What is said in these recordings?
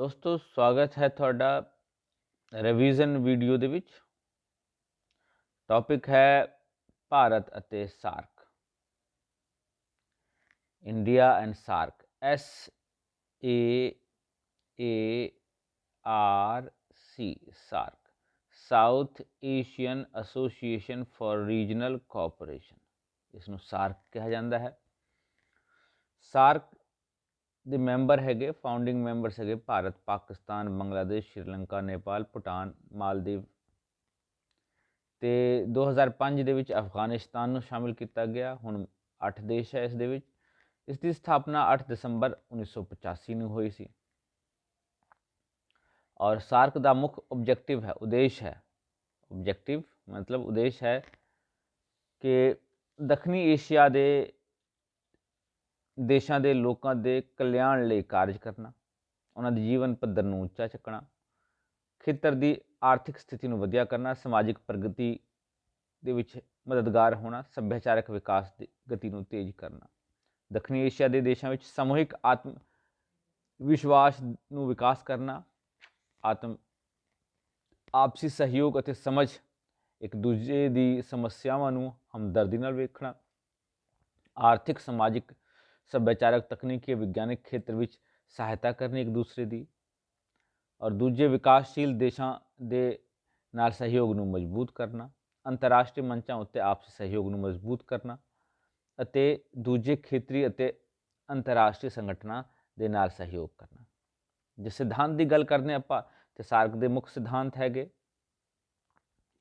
ਦੋਸਤੋ, ਸਵਾਗਤ ਹੈ ਤੁਹਾਡਾ ਰਿਵੀਜ਼ਨ ਵੀਡੀਓ ਦੇ ਵਿੱਚ। ਟੌਪਿਕ ਹੈ ਭਾਰਤ ਅਤੇ SAARC. India and SAARC. S A A R C SAARC. South Asian Association for Regional Cooperation ਇਸ ਨੂੰ ਸਾਰਕ ਕਿਹਾ ਜਾਂਦਾ ਹੈ। ਸਾਰਕ ਦੇ ਮੈਂਬਰ ਹੈਗੇ ਫਾਊਂਡਿੰਗ ਮੈਂਬਰਸ ਹੈਗੇ, ਭਾਰਤ, ਪਾਕਿਸਤਾਨ, ਬੰਗਲਾਦੇਸ਼, ਸ਼੍ਰੀਲੰਕਾ, ਨੇਪਾਲ, ਭੂਟਾਨ, ਮਾਲਦੀਵ ਤੇ 2005 ਦੇ ਵਿੱਚ ਅਫਗਾਨਿਸਤਾਨ ਨੂੰ ਸ਼ਾਮਿਲ ਕੀਤਾ ਗਿਆ। ਹੁਣ 8 ਦੇਸ਼ ਹੈ ਇਸ ਦੇ ਵਿੱਚ। ਇਸ ਦੀ ਸਥਾਪਨਾ 8 ਦਸੰਬਰ 1985 ਨੂੰ ਹੋਈ ਸੀ। ਔਰ ਸਾਰਕ ਦਾ ਮੁੱਖ ਆਬਜੈਕਟਿਵ ਹੈ, ਉਦੇਸ਼ ਹੈ। ਆਬਜੈਕਟਿਵ ਮਤਲਬ ਉਦੇਸ਼ ਹੈ ਕਿ ਦੱਖਣੀ ਏਸ਼ੀਆ ਦੇ ਦੇਸ਼ਾਂ ਦੇ ਲੋਕਾਂ ਦੇ ਕਲਿਆਣ ਲਈ ਕਾਰਜ ਕਰਨਾ, ਉਹਨਾਂ ਦੇ ਜੀਵਨ ਪੱਧਰ ਨੂੰ ਉੱਚਾ ਚੱਕਣਾ, ਖੇਤਰ ਦੀ ਆਰਥਿਕ ਸਥਿਤੀ ਨੂੰ ਵਧੀਆ ਕਰਨਾ, ਸਮਾਜਿਕ ਪ੍ਰਗਤੀ ਦੇ ਵਿੱਚ ਮਦਦਗਾਰ ਹੋਣਾ, ਸੱਭਿਆਚਾਰਕ ਵਿਕਾਸ ਦੀ ਗਤੀ ਨੂੰ ਤੇਜ਼ ਕਰਨਾ। ਦੱਖਣੀ ਏਸ਼ੀਆ ਦੇ ਦੇਸ਼ਾਂ ਵਿੱਚ ਸਮੂਹਿਕ ਆਤਮ ਵਿਸ਼ਵਾਸ ਨੂੰ ਵਿਕਾਸ ਕਰਨਾ, ਆਤਮ ਆਪਸੀ ਸਹਿਯੋਗ ਅਤੇ ਸਮਝ ਇੱਕ ਦੂਜੇ ਦੀ ਸਮੱਸਿਆਵਾਂ ਨੂੰ ਹਮਦਰਦੀ ਨਾਲ ਵੇਖਣਾ, ਆਰਥਿਕ, ਸਮਾਜਿਕ ਸੱਭਿਆਚਾਰਕ ਤਕਨੀਕੀ ਵਿਗਿਆਨਕ ਖੇਤਰ ਵਿੱਚ ਸਹਾਇਤਾ ਕਰਨੀ ਇੱਕ ਦੂਸਰੇ ਦੀ ਔਰ ਦੂਜੇ ਵਿਕਾਸਸ਼ੀਲ ਦੇਸ਼ਾਂ ਦੇ ਨਾਲ ਸਹਿਯੋਗ ਨੂੰ ਮਜ਼ਬੂਤ ਕਰਨਾ ਅੰਤਰਰਾਸ਼ਟਰੀ ਮੰਚਾਂ ਉੱਤੇ ਆਪਸੀ ਸਹਿਯੋਗ ਨੂੰ ਮਜ਼ਬੂਤ ਕਰਨਾ ਅਤੇ ਦੂਜੇ ਖੇਤਰੀ ਅਤੇ ਅੰਤਰਰਾਸ਼ਟਰੀ ਸੰਗਠਨਾਂ ਦੇ ਨਾਲ ਸਹਿਯੋਗ ਕਰਨਾ ਜੇ ਸਿਧਾਂਤ ਦੀ ਗੱਲ ਕਰਦੇ ਆਪਾਂ ਤੇ ਸਾਰਕ ਦੇ ਮੁੱਖ ਸਿਧਾਂਤ ਹੈਗੇ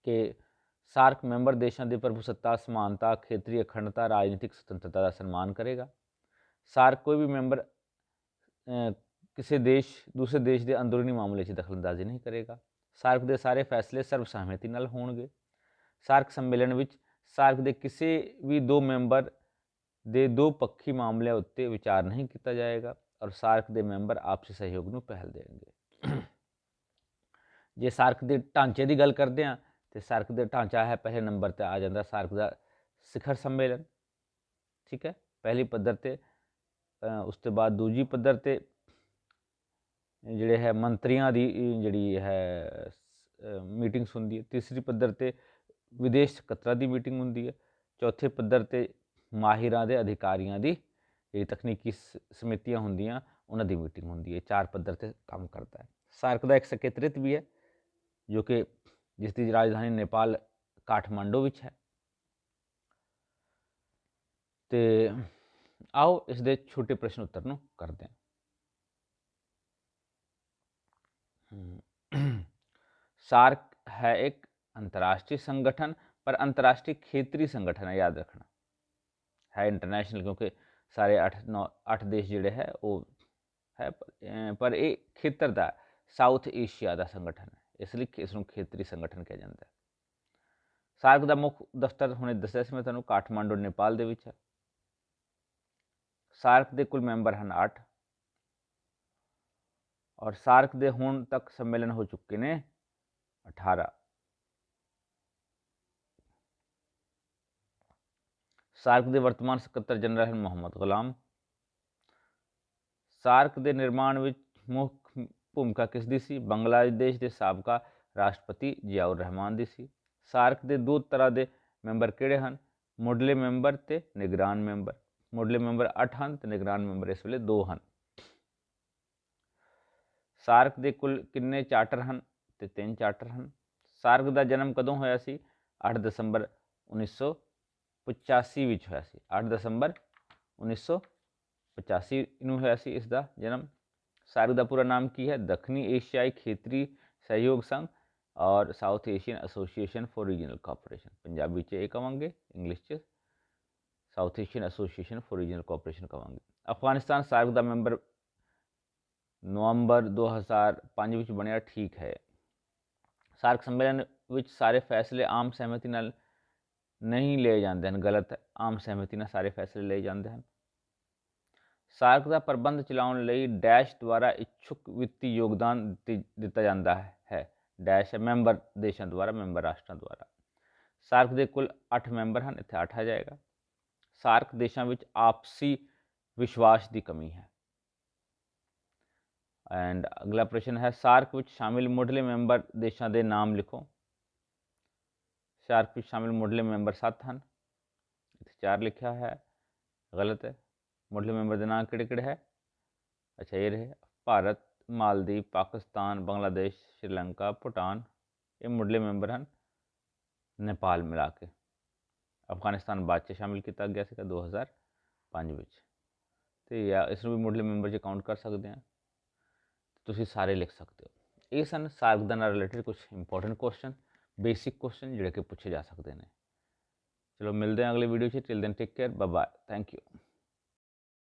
ਕਿ ਸਾਰਕ ਮੈਂਬਰ ਦੇਸ਼ਾਂ ਦੀ ਪ੍ਰਭੂਸੱਤਾ ਸਮਾਨਤਾ ਖੇਤਰੀ ਅਖੰਡਤਾ ਰਾਜਨੀਤਿਕ ਸੁਤੰਤਰਤਾ ਦਾ ਸਨਮਾਨ ਕਰੇਗਾ ਸਾਰਕ ਕੋਈ ਵੀ ਮੈਂਬਰ ਕਿਸੇ ਦੇਸ਼, ਦੂਸਰੇ ਦੇਸ਼ ਦੇ ਅੰਦਰੂਨੀ ਮਾਮਲੇ 'ਚ ਦਖਲਅੰਦਾਜ਼ੀ ਨਹੀਂ ਕਰੇਗਾ। ਸਾਰਕ ਦੇ ਸਾਰੇ ਫੈਸਲੇ ਸਰਵਸਹਿਮਤੀ ਨਾਲ ਹੋਣਗੇ। ਸਾਰਕ ਸੰਮੇਲਨ ਵਿੱਚ ਸਾਰਕ ਦੇ ਕਿਸੇ ਵੀ ਦੋ ਮੈਂਬਰ ਦੇ ਦੋ ਪੱਖੀ ਮਾਮਲਿਆਂ ਉੱਤੇ ਵਿਚਾਰ ਨਹੀਂ ਕੀਤਾ ਜਾਏਗਾ ਔਰ ਸਾਰਕ ਦੇ ਮੈਂਬਰ ਆਪਸੀ ਸਹਿਯੋਗ ਨੂੰ ਪਹਿਲ ਦੇਣਗੇ। ਜੇ ਸਾਰਕ ਦੇ ਢਾਂਚੇ ਦੀ ਗੱਲ ਕਰਦੇ ਹਾਂ, ਤੇ ਸਾਰਕ ਦੇ ਢਾਂਚਾ ਹੈ ਪਹਿਲੇ ਨੰਬਰ ਤੇ ਆ ਜਾਂਦਾ ਸਾਰਕ ਦਾ ਸਿਖਰ ਸੰਮੇਲਨ। ਠੀਕ ਹੈ? ਪਹਿਲੀ ਪੱਧਰ ਤੇ ਉਸ ਤੋਂ ਬਾਅਦ ਦੂਜੀ ਪੱਧਰ ਤੇ ਜਿਹੜੇ ਹੈ ਮੰਤਰੀਆਂ ਦੀ ਜਿਹੜੀ ਹੈ ਮੀਟਿੰਗਸ ਹੁੰਦੀ ਹੈ। ਤੀਸਰੀ ਪੱਧਰ ਤੇ ਵਿਦੇਸ਼ ਸਕੱਤਰਾਂ ਦੀ ਮੀਟਿੰਗ ਹੁੰਦੀ ਹੈ। ਚੌਥੇ ਪੱਧਰ ਤੇ ਮਾਹਿਰਾਂ ਦੇ ਅਧਿਕਾਰੀਆਂ ਦੀ ਜਿਹੜੀ ਤਕਨੀਕੀ ਸਮਿਤੀਆਂ ਹੁੰਦੀਆਂ, ਉਹਨਾਂ ਦੀ ਮੀਟਿੰਗ ਹੁੰਦੀ ਹੈ। ਚਾਰ ਪੱਧਰ ਤੇ ਕੰਮ ਕਰਦਾ ਹੈ। ਸਾਰਕ ਦਾ ਇੱਕ ਸਕੱਤਰਿਤ ਵੀ ਹੈ, ਜੋ ਕਿ ਜਿਸ ਦੀ ਰਾਜਧਾਨੀ ਨੇਪਾਲ ਕਾਠਮੰਡੂ ਵਿੱਚ ਹੈ। ਤੇ ਆਓ ਇਸ ਦੇ ਛੋਟੇ ਪ੍ਰਸ਼ਨ ਉੱਤਰ ਨੂੰ ਕਰਦੇ ਹਾਂ। ਸਾਰਕ ਹੈ ਇੱਕ ਅੰਤਰਰਾਸ਼ਟਰੀ ਸੰਗਠਨ, ਪਰ ਅੰਤਰਰਾਸ਼ਟਰੀ ਖੇਤਰੀ ਸੰਗਠਨ ਹੈ, ਯਾਦ ਰੱਖਣਾ। ਹੈ ਇੰਟਰਨੈਸ਼ਨਲ ਕਿਉਂਕਿ ਸਾਰੇ 8 9 8 ਦੇਸ਼ ਜਿਹੜੇ ਹੈ, ਉਹ ਹੈ ਪਰ ਇਹ ਖੇਤਰ ਦਾ ਸਾਊਥ ਏਸ਼ੀਆ ਦਾ ਸੰਗਠਨ ਹੈ। ਇਸ ਲਈ ਇਸ ਨੂੰ ਖੇਤਰੀ ਸੰਗਠਨ ਕਿਹਾ ਜਾਂਦਾ ਹੈ। ਸਾਰਕ ਦਾ ਮੁੱਖ ਦਫ਼ਤਰ ਹੁਣੇ ਦੱਸਿਆ ਸੀ ਮੈਂ ਤੁਹਾਨੂੰ, ਕਾਠਮਾਂਡੂ, ਨੇਪਾਲ ਦੇ ਵਿੱਚ ਹੈ। ਸਾਰਕ ਦੇ ਕੁੱਲ ਮੈਂਬਰ ਹਨ 8 ਔਰ ਸਾਰਕ ਦੇ ਹੁਣ ਤੱਕ ਸੰਮੇਲਨ ਹੋ ਚੁੱਕੇ ਨੇ 18 ਸਾਰਕ ਦੇ ਵਰਤਮਾਨ ਸਕੱਤਰ ਜਨਰਲ ਹਨ ਮੁਹੰਮਦ ਗੁਲਾਮ। ਸਾਰਕ ਦੇ ਨਿਰਮਾਣ ਵਿੱਚ ਮੁੱਖ ਭੂਮਿਕਾ ਕਿਸ ਦੀ ਸੀ? ਬੰਗਲਾਦੇਸ਼ ਦੇ ਸਾਬਕਾ ਰਾਸ਼ਟਰਪਤੀ ਜ਼ਿਆਉਰ ਰਹਿਮਾਨ ਦੀ ਸੀ। ਸਾਰਕ ਦੇ ਦੋ ਤਰ੍ਹਾਂ ਦੇ ਮੈਂਬਰ ਕਿਹੜੇ ਹਨ? ਮੁੱਢਲੇ ਮੈਂਬਰ ਤੇ ਨਿਗਰਾਨ ਮੈਂਬਰ। ਮੁੱਢਲੇ ਮੈਂਬਰ 8 ਹਨ ਤੇ ਨਿਗਰਾਨ ਮੈਂਬਰ ਇਸ ਵੇਲੇ 2 ਹਨ। ਸਾਰਕ ਦੇ ਕੁੱਲ ਕਿੰਨੇ ਚਾਰਟਰ ਹਨ ਤੇ ਤਿੰਨ ਚਾਰਟਰ ਹਨ? ਸਾਰਕ ਦਾ ਜਨਮ ਕਦੋਂ ਹੋਇਆ ਸੀ? 8 ਦਸੰਬਰ 1985 ਵਿੱਚ ਹੋਇਆ ਸੀ। 8 ਦਸੰਬਰ 1985 ਨੂੰ ਹੋਇਆ ਸੀ ਇਸ ਦਾ ਜਨਮ। ਸਾਰਕ ਦਾ ਪੂਰਾ ਨਾਮ ਕੀ ਹੈ? ਦੱਖਣੀ ਏਸ਼ੀਆਈ ਖੇਤਰੀ ਸਹਿਯੋਗ ਸੰਘ ਔਰ South Asian association for regional cooperation. Punjabi 'ਚ ਇਹ ਕਵਾਂਗੇ, ਇੰਗਲਿਸ਼ 'ਚ South Asian association for regional cooperation ਕਵਾਂਗੇ। ਅਫਗਾਨਿਸਤਾਨ ਸਾਰਕ ਦਾ ਮੈਂਬਰ ਨਵੰਬਰ 2005 ਵਿੱਚ ਬਣਿਆ, ਠੀਕ ਹੈ। ਸਾਰਕ ਸੰਮੇਲਨ ਵਿੱਚ ਸਾਰੇ ਫੈਸਲੇ ਆਮ ਸਹਿਮਤੀ ਨਾਲ ਨਹੀਂ ਲਏ ਜਾਂਦੇ ਹਨ, ਗਲਤ ਆਮ ਸਹਿਮਤੀ ਨਾਲ ਸਾਰੇ ਫੈਸਲੇ ਲਏ ਜਾਂਦੇ ਹਨ। ਸਾਰਕ ਦਾ ਪ੍ਰਬੰਧ ਚਲਾਉਣ ਲਈ ਡੈਸ਼ ਦੁਆਰਾ ਇੱਛੁਕ ਵਿੱਤੀ ਯੋਗਦਾਨ ਦਿੱਤਾ ਜਾਂਦਾ ਹੈ। ਡੈਸ਼ ਮੈਂਬਰ ਦੇਸ਼ਾਂ ਦੁਆਰਾ, ਮੈਂਬਰ ਰਾਸ਼ਟਰਾਂ ਦੁਆਰਾ। ਸਾਰਕ ਦੇ ਕੁੱਲ 8 ਮੈਂਬਰ ਹਨ, ਇੱਥੇ 8 ਆ ਜਾਏਗਾ। ਸਾਰਕ ਦੇਸ਼ਾਂ ਵਿੱਚ ਆਪਸੀ ਵਿਸ਼ਵਾਸ ਦੀ ਕਮੀ ਹੈ। ਐਂਡ ਅਗਲਾ ਪ੍ਰਸ਼ਨ ਹੈ, ਸਾਰਕ ਵਿੱਚ ਸ਼ਾਮਿਲ ਮੁੱਢਲੇ ਮੈਂਬਰ ਦੇਸ਼ਾਂ ਦੇ ਨਾਮ ਲਿਖੋ। ਸਾਰਕ ਵਿੱਚ ਸ਼ਾਮਿਲ ਮੁੱਢਲੇ ਮੈਂਬਰ 7 ਹਨ। ਇੱਥੇ 4 ਲਿਖਿਆ ਹੈ, ਗਲਤ ਹੈ। ਮੁੱਢਲੇ ਮੈਂਬਰ ਦੇ ਨਾਮ ਕਿਹੜੇ ਕਿਹੜੇ ਹੈ? ਅੱਛਾ, ਇਹ ਰਹੇ, ਭਾਰਤ, ਮਾਲਦੀਵ, ਪਾਕਿਸਤਾਨ, ਬੰਗਲਾਦੇਸ਼, ਸ਼੍ਰੀਲੰਕਾ, ਭੂਟਾਨ। ਇਹ ਮੁੱਢਲੇ ਮੈਂਬਰ ਹਨ, ਨੇਪਾਲ ਮਿਲਾ ਕੇ। ਅਫਗਾਨਿਸਤਾਨ ਬਾਅਦ 'ਚ ਸ਼ਾਮਿਲ ਕੀਤਾ ਗਿਆ ਸੀਗਾ 2005 ਵਿੱਚ। ਤੇ ਜਾਂ ਇਸ ਨੂੰ ਵੀ ਮੁੱਢਲੇ ਮੈਂਬਰ 'ਚ ਕਾਊਂਟ ਕਰ ਸਕਦੇ ਹਾਂ, ਤੁਸੀਂ ਸਾਰੇ ਲਿਖ ਸਕਦੇ ਹੋ। ਇਹ ਸਨ ਸਾਰਕ ਦਾ ਨਾਲ ਰਿਲੇਟਡ ਕੁਝ ਇੰਪੋਰਟੈਂਟ ਕੁਐਸਚਨ ਬੇਸਿਕ ਕੁਐਸਚਨ ਜਿਹੜੇ ਕਿ ਪੁੱਛੇ ਜਾ ਸਕਦੇ ਨੇ। ਚਲੋ ਮਿਲਦੇ ਹਾਂ ਅਗਲੇ ਵੀਡੀਓ 'ਚ। Till then take care bye bye thank you